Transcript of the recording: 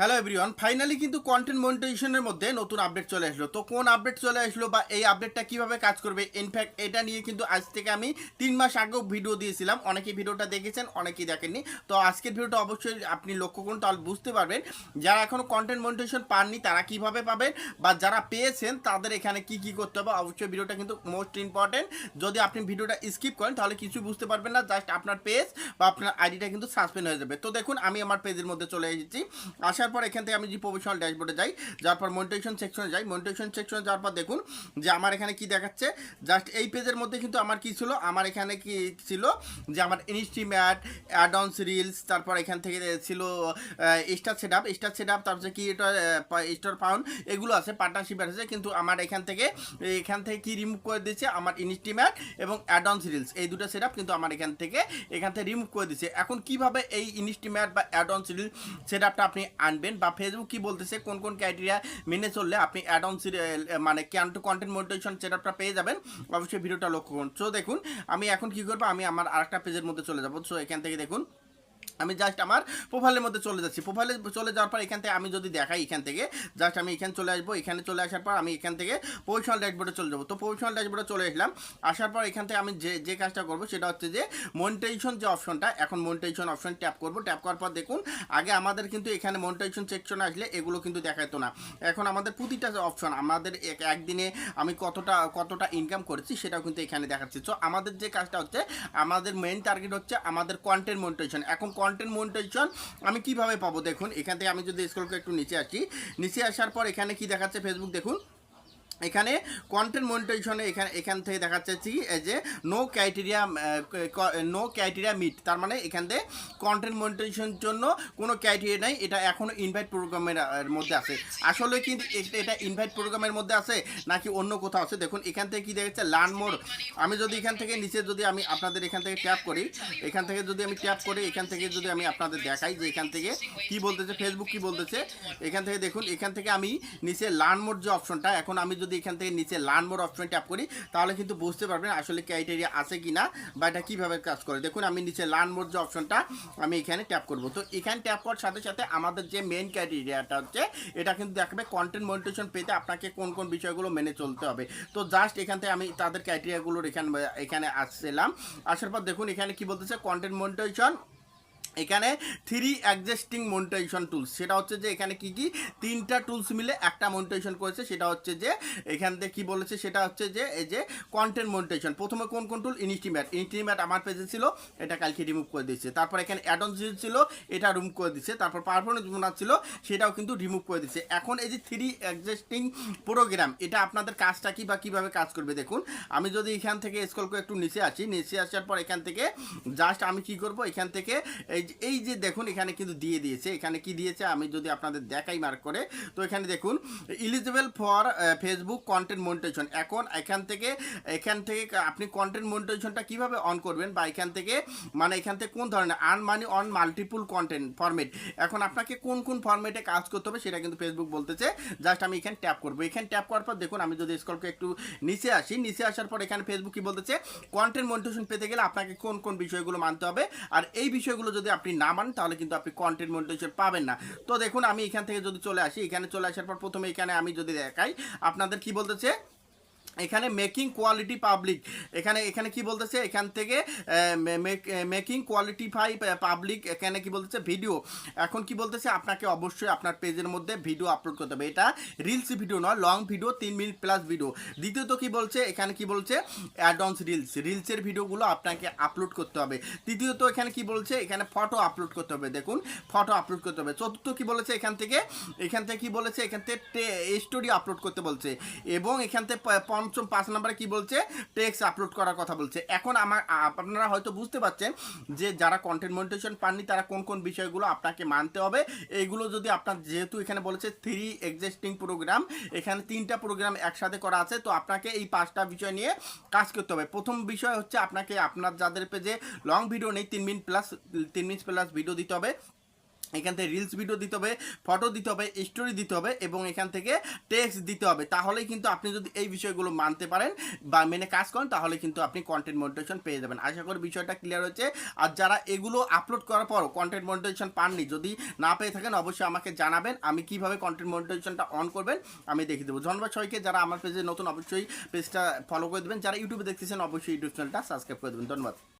Hello everyone finally কিন্তু content মনিটাইজেশনের মধ্যে নতুন আপডেট চলে আসলো। তো কোন আপডেট চলে আসলো বা এই আপডেটটা কীভাবে কাজ করবে? ইনফ্যাক্ট এটা নিয়ে কিন্তু আজ থেকে আমি তিন মাস আগেও ভিডিও দিয়েছিলাম। অনেকেই ভিডিওটা দেখেছেন, অনেকেই দেখেননি। তো আজকের ভিডিওটা অবশ্যই আপনি লক্ষ্য করুন, তাহলে বুঝতে পারবেন যারা এখনও কন্টেন্ট মনিটাইজেশন পাননি, তারা কীভাবে পাবেন বা যারা পেয়েছেন, তাদের এখানে কি কি করতে হবে? অবশ্যই ভিডিওটা কিন্তু মোস্ট ইম্পর্টেন্ট যদি আপনি ভিডিওটা স্কিপ করেন, তাহলে কিছু বুঝতে পারবেন না। জাস্ট আপনার পেজ বা আপনার আইডিটা কিন্তু সাসপেন্ড হয়ে যাবে। তো দেখুন, আমি আমার পেজের মধ্যে চলে এসেছি। আসার পর এখান থেকে আমি যে প্রফেশনাল ড্যাশবোর্ডে যাই যার পর মনিটেশন সেকশনে যাই। মনিটেশন সেকশনে যাওয়ার পর দেখুন যে আমার এখানে কি দেখাচ্ছে। জাস্ট এই পেজের মধ্যে কিন্তু আমার কি ছিল? আমার এখানে কি ছিল? যে আমার ইনস্টিম্যাট অ্যাডন্স রিলস তারপর এখান থেকে ছিল star set up star set up তারপর কি এটা স্টার পাউন্ড এগুলো আছে পার্টনারশিপ আছে। কিন্তু আমার এখান থেকে এখান থেকে কি রিমুভ করে দিয়েছে? আমার ইনস্টিম্যাট এবং অ্যাডন্স রিলস এই দুটো সেট আপ কিন্তু আমার এখান থেকে এখান থেকে রিমুভ করে দিয়েছে। এখন কীভাবে এই ইনস্টিম্যাট বা অ্যাডন্স রিলস সেট আপটা আপনি আনবেন বা ফেসবুক কি বলতেছে, কোন কোন ক্রাইটেরিয়া মেনে চললে আপনি অ্যাডন্স মানে can two content motivation set আপটা পেয়ে যাবেন, অবশ্যই ভিডিওটা লক্ষ্য করুন। সো দেখুন, আমি এখন কি করব? আমি আমার আরেকটা পেজের মধ্যে চলে যাব। সো এখান থেকে দেখুন আমি জাস্ট আমার প্রোফাইলের মধ্যে চলে যাচ্ছি। প্রোফাইলে চলে যাওয়ার পর এখান থেকে আমি যদি দেখাই এখান থেকে জাস্ট আমি এখানে চলে আসব, এখানে চলে আসার পর আমি এখান থেকে প্রফেশনাল ড্যাশবোর্ডে চলে যাব। তো প্রফেশনাল ড্যাশবোর্ডে চলে আসলাম। আসার পর এখান থেকে আমি যে যে কাজটা করব সেটা হচ্ছে যে মনিটাইজেশন যে অপশনটা এখন মনিটাইজেশন অপশন ট্যাপ করব। ট্যাপ করার পর দেখুন, আগে আমাদের কিন্তু এখানে মনিটাইজেশন সেকশন আসলে এগুলো কিন্তু দেখাতো না। এখন আমাদের প্রতিটা অপশন আমাদের এক- একদিনে আমি কতটা কতটা ইনকাম করেছি সেটাও কিন্তু এখানে দেখাচ্ছি। তো আমাদের যে কাজটা হচ্ছে, আমাদের মেইন টার্গেট হচ্ছে আমাদের কন্টেন্ট মনিটাইজেশন এখন কন্টেন্ট মনিটাইজেশন আমি কীভাবে পাবো? দেখুন, এখান থেকে আমি যদি স্ক্রল করে একটু নিচে আসি, নিচে আসার পর এখানে কি দেখাচ্ছে ফেসবুক দেখুন এখানে কন্টেন্ট মনিটাইজেশনে এখানে এখান থেকে কি এই যে no criteria no criteria meet তার মানে এখান থেকে কন্টেন্ট মনিটাইজেশনের জন্য কোনো ক্রাইটেরিয়া নাই এটা এখনও ইনভাইট প্রোগ্রামের মধ্যে আছে আসলে কিন্তু এটা ইনভাইট প্রোগ্রামের মধ্যে আছে নাকি অন্য কোথাও আছে দেখুন এখান থেকে কি দেখাচ্ছে লার্ন মোর আমি যদি এখান থেকে নিচে যদি আমি আপনাদের এখান থেকে ট্যাপ করি এখান থেকে যদি আমি ট্যাপ করি এখান থেকে যদি আমি আপনাদের দেখাই যে এখান থেকে কি বলতেছে ফেসবুক কি বলতেছে এখান থেকে দেখুন এখান থেকে আমি নিচে লার্ন মোড যে অপশনটা এখন আমি যদি এখান থেকে নিচে লার্ন মোড অপশন ট্যাপ করি, তাহলে কিন্তু বুঝতে পারবেন আসলে ক্রাইটেরিয়া আছে কি না বা এটা কীভাবে কাজ করে। দেখুন, আমি নিচে লার্ন মোড যে অপশনটা আমি এখানে ট্যাপ করব। তো এখানে ট্যাপ করার সাথে সাথে আমাদের যে মেন ক্রাইটেরিয়াটা হচ্ছে, এটা কিন্তু দেখাবে কন্টেন্ট মনিটেশন পেতে আপনাকে কোন কোন বিষয়গুলো মেনে চলতে হবে। তো জাস্ট এখান থেকে আমি তাদের ক্রাইটেরিয়াগুলোর এখানে এখানে আসছিলাম। আসার পর দেখুন, এখানে কি বলতেছে? কন্টেন্ট মনিটেশন এখানে থ্রি এক্সিস্টিং মনিটাইজেশন টুলস সেটা হচ্ছে যে এখানে কি কি? তিনটা টুলস মিলে একটা মনিটাইজেশন করেছে। সেটা হচ্ছে যে এখান থেকে কী বলেছে? সেটা হচ্ছে যে এই যে কন্টেন্ট মনিটাইজেশন প্রথমে কোন কোন টুল ইনস্টিম্যাট ইনস্টিম্যাট আমার পেজে ছিল, এটা কালকে রিমুভ করে দিয়েছে। তারপর এখানে অ্যাডন ছিল, এটা রিমুভ করে দিচ্ছে তারপর পারফরমেন্স বোনাস ছিল, সেটাও কিন্তু রিমুভ করে দিচ্ছে এখন এই যে থ্রি এক্সিস্টিং প্রোগ্রাম এটা আপনাদের কাজটা কি বা কীভাবে কাজ করবে? দেখুন, আমি যদি এখান থেকে স্কল করে একটু নিচে আসি, নিচে আসার পর এখান থেকে জাস্ট আমি কি করব? এখান থেকে এই এই যে দেখুন, এখানে কিন্তু দিয়ে দিয়েছে। এখানে কি দিয়েছে? আমি যদি আপনাদের দেখাই মার্ক করে। তো এখানে দেখুন eligible for Facebook content monetisation এখন এখান থেকে এখান থেকে আপনি কন্টেন্ট মনিটাইজেশনটা কীভাবে অন করবেন বা এখান থেকে মানে এখান থেকে কোন ধরনের earn money on multiple content format এখন আপনাকে কোন কোন ফরম্যাটে কাজ করতে হবে সেটা কিন্তু ফেসবুক বলতেছে। জাস্ট আমি এখানে ট্যাপ করব। এখানে ট্যাপ করার পর দেখুন, আমি যদি স্কলকে একটু নিচে আসি, নিচে আসার পর এখানে ফেসবুক কি বলতেছে? কন্টেন্ট মনিটেশন পেতে গেলে আপনাকে কোন কোন বিষয়গুলো মানতে হবে? আর এই বিষয়গুলো যদি আপনি না মানেন, তাহলে কিন্তু আপনি কন্টেন্ট মনিটাইজেশন পাবেন না। তো দেখুন, আমি এখান থেকে যদি চলে আসি, এখানে চলে আসার পর প্রথমে এখানে আমি যদি দেখাই, আপনাদের কি বলতেছে? এখানে মেকিং কোয়ালিটি পাবলিক এখানে এখানে কি বলতেছে? এখান থেকে মেকিং কোয়ালিটি ফাই পাবলিক এখানে কি বলতেছে? ভিডিও এখন কি বলতেছে? আপনাকে অবশ্যই আপনার পেজের মধ্যে ভিডিও আপলোড করতে হবে। এটা রিলস ভিডিও নয় লং ভিডিও তিন মিনিট প্লাস ভিডিও দ্বিতীয়ত কি বলছে? এখানে কি বলছে? অ্যাডন্স রিলস রিলসের ভিডিওগুলো আপনাকে আপলোড করতে হবে। তৃতীয়ত এখানে কি বলছে? এখানে ফটো আপলোড করতে হবে। দেখুন ফটো আপলোড করতে হবে। চতুর্থ কি বলেছে? এখান থেকে এখান থেকে কি বলেছে? এখান থেকে স্টোরি আপলোড করতে বলছে। এবং এখান থেকে পঞ্চম পাঁচ নাম্বারে কি বলছে? টেক্সট আপলোড করার কথা বলছে। এখন আমার আপনারা হয়তো বুঝতে পারছেন যে যারা কন্টেন্ট মনিটেশন পাননি, তারা কোন কোন বিষয়গুলো আপনাকে মানতে হবে। এইগুলো যদি আপনার, যেহেতু এখানে বলেছে থ্রি এক্সিস্টিং প্রোগ্রাম এখানে তিনটা প্রোগ্রাম একসাথে করা আছে, তো আপনাকে এই পাঁচটা বিষয় নিয়ে কাজ করতে হবে। প্রথম বিষয় হচ্ছে আপনাকে আপনার যাদের পেজে লং ভিডিও নেই, তিন মিনিট প্লাস তিন মিনিট প্লাস ভিডিও দিতে হবে। এখান থেকে রিলস ভিডিও দিতে হবে ফটো দিতে হবে স্টোরি দিতে হবে এবং এখান থেকে টেক্সট দিতে হবে। তাহলেই কিন্তু আপনি যদি এই বিষয়গুলো মানতে পারেন বা মেনে কাজ করেন, তাহলে কিন্তু আপনি কন্টেন্ট মনিটেশন পেয়ে যাবেন। আশা করি বিষয়টা ক্লিয়ার হয়েছে। আর যারা এগুলো আপলোড করার পর কন্টেন্ট মনিটেশন পাননি, যদি না পেয়ে থাকেন, অবশ্যই আমাকে জানাবেন। আমি কীভাবে কন্টেন্ট মনিটেশনটা অন করবেন, আমি দেখিয়ে দেবো। ধন্যবাদ সবাইকে। যারা আমার পেজে নতুন, অবশ্যই পেজটা ফলো করে দেবেন। যারা ইউটিউবে দেখতেছেন, অবশ্যই ইউটিউব চ্যানেলটা সাবস্ক্রাইব করে দেবেন। ধন্যবাদ।